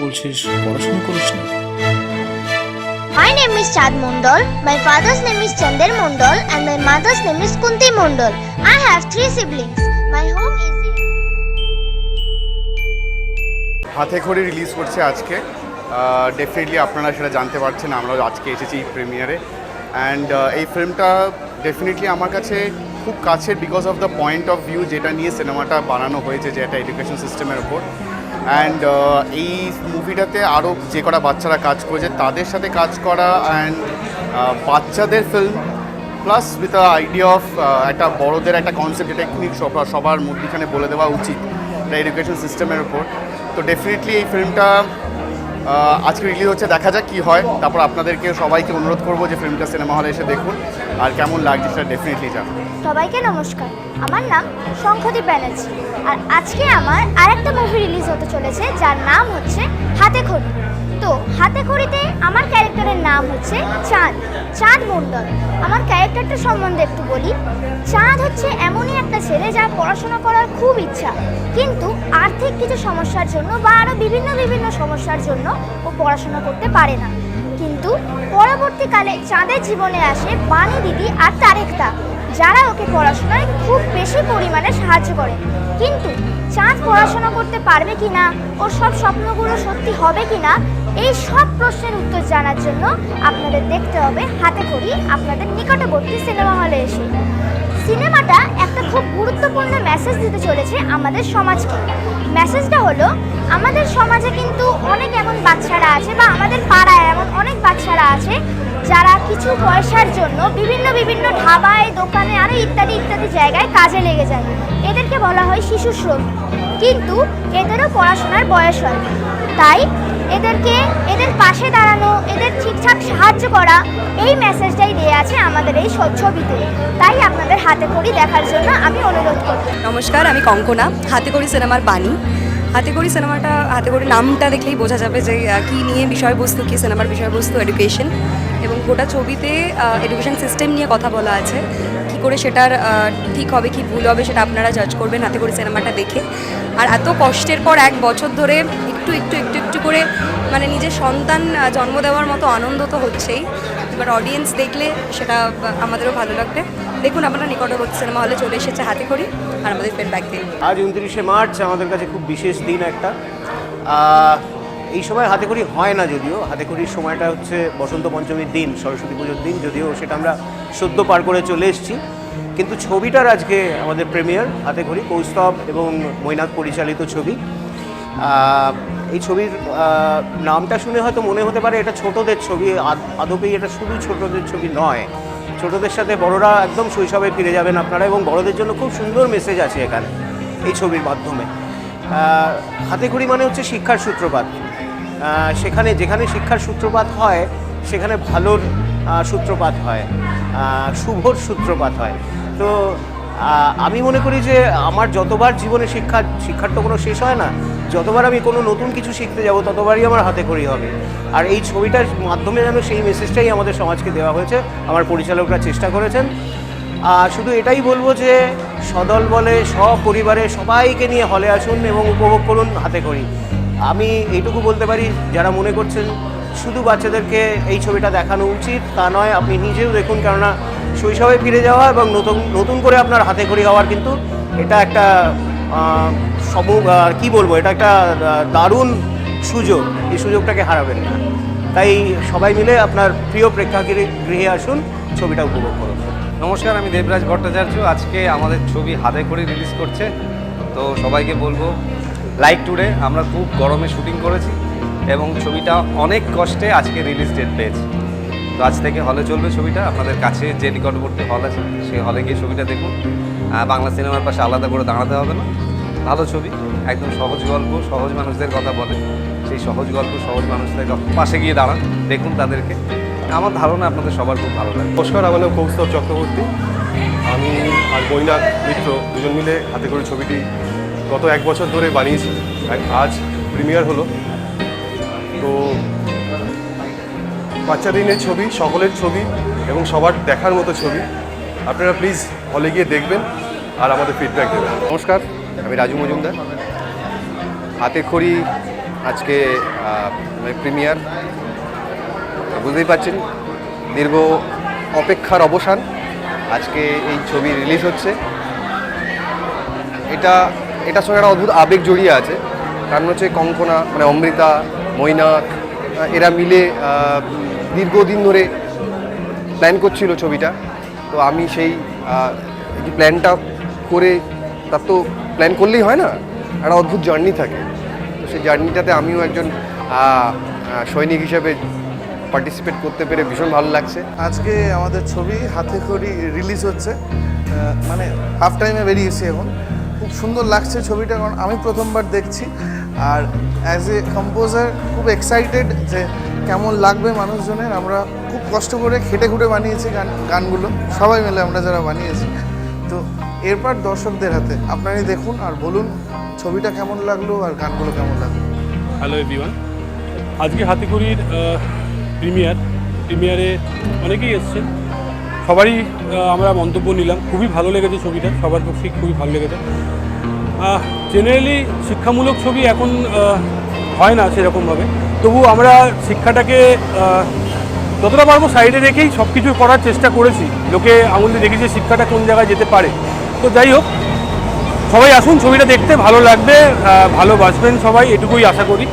বলছিস পড়াশোনা করিস না? Name is Chand Mondal my father's name is Chandra Mondal and my mother's name is Kunti Mondal I have three siblings my home is Hate Khori release করছে আজকে। Definitely আপনারা সেটা জানতে পারছেন আমরা আজকে এসেছি প্রিমিয়ারে অ্যান্ড এই ফিল্মটা ডেফিনেটলি আমার কাছে খুব কাছের because of the point of view যেটা নিয়ে সিনেমাটা বানানো হয়েছে যে একটা এডুকেশন সিস্টেমের ওপর অ্যান্ড এই মুভিটাতে আরও যে কটা বাচ্চারা কাজ করেছে তাদের সাথে কাজ করা অ্যান্ড বাচ্চাদের film plus with idea of একটা বড়দের একটা কনসেপ্ট এক্ষুনি সবার মধ্যখানে বলে দেওয়া উচিত এডুকেশন সিস্টেমের ওপর তো ডেফিনেটলি এই ফিল্মটা আজকে রিলিজ হচ্ছে, দেখা যাক কী হয়। তারপর আপনাদেরকে সবাইকে অনুরোধ করব যে ফিল্মটা সিনেমা হলে এসে দেখুন। আর কেমন লাগছে সেটা ডেফিনেটলি জানান। সবাইকে নমস্কার। আমার নাম শঙ্খদীপ ব্যানার্জি। আর আজকে আমার আরেকটা মুভি রিলিজ হতে চলেছে, যার নাম হচ্ছে হাতে খড়ি। তো হাতে খড়িতে আমার ক্যারেক্টারের নাম হচ্ছে চাঁদ চাঁদ মণ্ডল। আমার ক্যারেক্টারটা সম্বন্ধে একটু বলি। চাঁদ হচ্ছে এমনই একটা ছেলে যা পড়াশোনা করার খুব ইচ্ছা, কিন্তু আর্থিক কিছু সমস্যার জন্য বা আরও বিভিন্ন বিভিন্ন সমস্যার জন্য ও পড়াশোনা করতে পারে না। কিন্তু পরবর্তীকালে চাঁদের জীবনে আসে বাণী দিদি আর তারেকদা যারা ওকে পড়াশোনায় খুব বেশি পরিমাণে সাহায্য করে। কিন্তু চাঁদ পড়াশোনা করতে পারবে কি না, ওর সব স্বপ্নগুলো সত্যি হবে কি না, এই সব প্রশ্নের উত্তর জানার জন্য আপনাদের দেখতে হবে, হাতে করি আপনাদের নিকটবর্তী সিনেমা হলে এসে। সিনেমাটা একটা খুব গুরুত্বপূর্ণ মেসেজ দিতে চলেছে আমাদের সমাজকে। মেসেজটা হলো, আমাদের সমাজে কিন্তু অনেক এমন বাচ্চারা আছে বা আমাদের পাড়ায় এমন কিছু পয়সার জন্য বিভিন্ন বিভিন্ন ধাবায়, দোকানে আরও ইত্যাদি ইত্যাদি জায়গায় কাজে লেগে যায়। এদেরকে বলা হয় শিশু শ্রম। কিন্তু এদেরও পড়াশোনার বয়স হয়। তাই এদেরকে এদের পাশে দাঁড়ানো, এদের ঠিকঠাক সাহায্য করা, এই মেসেজটাই দেওয়া আছে আমাদের এই ছবিতে। তাই আপনাদের হাতে করি দেখার জন্য আমি অনুরোধ করব। নমস্কার, আমি কঙ্কনা। হাতে করি সিনেমার বাণী। হাতে করি সিনেমাটা, হাতে করি নামটা দেখলেই বোঝা যাবে যে কী নিয়ে বিষয়বস্তু, কী সিনেমার বিষয়বস্তু এডুকেশন এবং গোটা ছবিতে এডুকেশন সিস্টেম নিয়ে কথা বলা আছে। কী করে সেটার ঠিক হবে, কি ভুল হবে সেটা আপনারা জাজ করবেন, হাতে করে সিনেমাটা দেখে। আর এত কষ্টের পর এক বছর ধরে একটু একটু একটু একটু করে মানে নিজের সন্তান জন্ম দেওয়ার মতো আনন্দ তো হচ্ছেই। এবার অডিয়েন্স দেখলে সেটা আমাদেরও ভালো লাগবে। দেখুন আপনারা নিকটবর্তী সিনেমা হলে চলে এসেছে হাতে করি, আর আমাদের ফিডব্যাক দিন। আজ উনত্রিশে মার্চ, আমাদের কাছে খুব বিশেষ দিন একটা। এই সময় হাতে করি হয় না যদিও। হাতে করির সময়টা হচ্ছে বসন্ত পঞ্চমীর দিন, সরস্বতী পুজোর দিন, যদিও সেটা আমরা সদ্য পার করে চলে এসেছি। কিন্তু ছবিটার আজকে আমাদের প্রিমিয়ার হাতে করি কৌস্তব এবং মৈনাক পরিচালিত ছবি। এই ছবির নামটা শুনে হয়তো মনে হতে পারে এটা ছোটদের ছবি আদপেই এটা শুধু ছোটদের ছবি নয়। ছোটদের সাথে বড়রা একদম শৈশবে ফিরে যাবেন আপনারা এবং বড়দের জন্য খুব সুন্দর মেসেজ আছে এখানে, এই ছবির মাধ্যমে। হাতে খড়ি মানে হচ্ছে শিক্ষার সূত্রপাত। সেখানে যেখানে শিক্ষার সূত্রপাত হয়, সেখানে ভালোর সূত্রপাত হয় শুভর সূত্রপাত হয়। তো আমি মনে করি যে আমার যতবার জীবনে শিক্ষা, শিক্ষার তো কোনো শেষ হয় না, যতবার আমি কোনো নতুন কিছু শিখতে যাব, ততবারই আমার হাতে খড়ি হবে। আর এই ছবিটার মাধ্যমে যেন সেই মেসেজটাই আমাদের সমাজকে দেওয়া হয়েছে, আমার পরিচালকরা চেষ্টা করেছেন। আর শুধু এটাই বলব যে, সদল বলে, সপরিবারে সবাইকে নিয়ে হলে আসুন এবং উপভোগ করুন হাতে করি। আমি এইটুকু বলতে পারি, যারা মনে করছেন শুধু বাচ্চাদেরকে এই ছবিটা দেখানো উচিত, তা নয়, আপনি নিজেও দেখুন, কেননা শৈশবে ফিরে যাওয়া এবং নতুন নতুন করে আপনার হাতে খড়ি হওয়ার কিন্তু এটা একটা সম কি বলব, এটা একটা দারুণ সুযোগ। এই সুযোগটাকে হারাবেন না। তাই সবাই মিলে আপনার প্রিয় প্রেক্ষাগৃহে, গৃহে আসুন, ছবিটা উপভোগ করুন। নমস্কার, আমি দেবরাজ ভট্টাচার্য। আজকে আমাদের ছবি হাতে করে রিলিজ করছে। তো সবাইকে বলব লাইক টুডে আমরা খুব গরমে শুটিং করেছি এবং ছবিটা অনেক কষ্টে আজকে রিলিজ ডেট পেয়েছি। তো আজ থেকে হলে চলবে ছবিটা, আপনাদের কাছে যে নিকটবর্তী হল আছে, সেই হলে গিয়ে ছবিটা দেখুন। বাংলা সিনেমার পাশে আলাদা করে দাঁড়াতে হবে না। ভালো ছবি, একদম সহজ গল্প, সহজ মানুষদের কথা বলে। সেই সহজ গল্প, সহজ মানুষদের পাশে গিয়ে দাঁড়ান, দেখুন তাদেরকে। আমার ধারণা আপনাদের সবার খুব ভালো লাগে। নমস্কার, আমার নাম কৌস্তব চক্রবর্তী। আমি আর বৈনাথ মিত্র দুজন মিলে হাতে করে ছবিটি গত এক বছর ধরে বানিয়েছি আজ প্রিমিয়ার হলো। তো বাচ্চা দিনের ছবি, সকলের ছবি এবং সবার দেখার মতো ছবি। আপনারা প্লিজ হলে গিয়ে দেখবেন আর আমাদের ফিডব্যাক দেবেন। নমস্কার, আমি রাজু মজুমদার। হাতে খড়ি আজকে প্রিমিয়ার। বুঝতেই পারছেন, দীর্ঘ অপেক্ষার অবসান। আজকে এই ছবি রিলিজ হচ্ছে। এটা এটার সঙ্গে একটা অদ্ভুত আবেগ জড়িয়ে আছে। কারণ হচ্ছে কঙ্কনা মানে অমৃতা, মৈনাক এরা মিলে দীর্ঘদিন ধরে প্ল্যান করছিল ছবিটা। তো আমি সেই প্ল্যানটা করে তার তো প্ল্যান করলেই হয় না? একটা অদ্ভুত জার্নি থাকে। তো সেই জার্নিটাতে আমিও একজন সৈনিক হিসেবে পার্টিসিপেট করতে পেরে ভীষণ ভালো লাগছে। আজকে আমাদের ছবি হাতে খড়ি রিলিজ হচ্ছে। মানে হাফ টাইমে বেরিয়েছি এখন। সুন্দর লাগছে ছবিটা, কারণ আমি প্রথমবার দেখছি। আর অ্যাজ এ কম্পোজার খুব এক্সাইটেড যে কেমন লাগবে মানুষজনের। আমরা খুব কষ্ট করে খেটে খুঁটে বানিয়েছি গান, গানগুলো। সবাই মিলে আমরা যারা বানিয়েছি। তো এরপর দর্শকদের হাতে আপনারাই দেখুন আর বলুন, ছবিটা কেমন লাগল আর গানগুলো কেমন লাগল? হ্যালো এভরিওয়ান আজকে হাতেখড়ির প্রিমিয়ার প্রিমিয়ারে অনেকেই এসছেন। সবারই আমরা মন্তব্য নিলাম। খুবই ভালো লেগেছে ছবিটা, সবার পক্ষেই খুবই ভালো লেগেছে। জেনারেলি শিক্ষামূলক ছবি এখন হয় না সেরকমভাবে। তবু আমরা শিক্ষাটাকে যতটা পারব সাইডে রেখেই সব কিছু করার চেষ্টা করেছি। লোকে আঙুল দেখেছি শিক্ষাটা কোন জায়গায় যেতে পারে। তো যাই হোক, সবাই আসুন, ছবিটা দেখতে, ভালো লাগবে ভালোবাসবেন সবাই, এটুকুই আশা করি।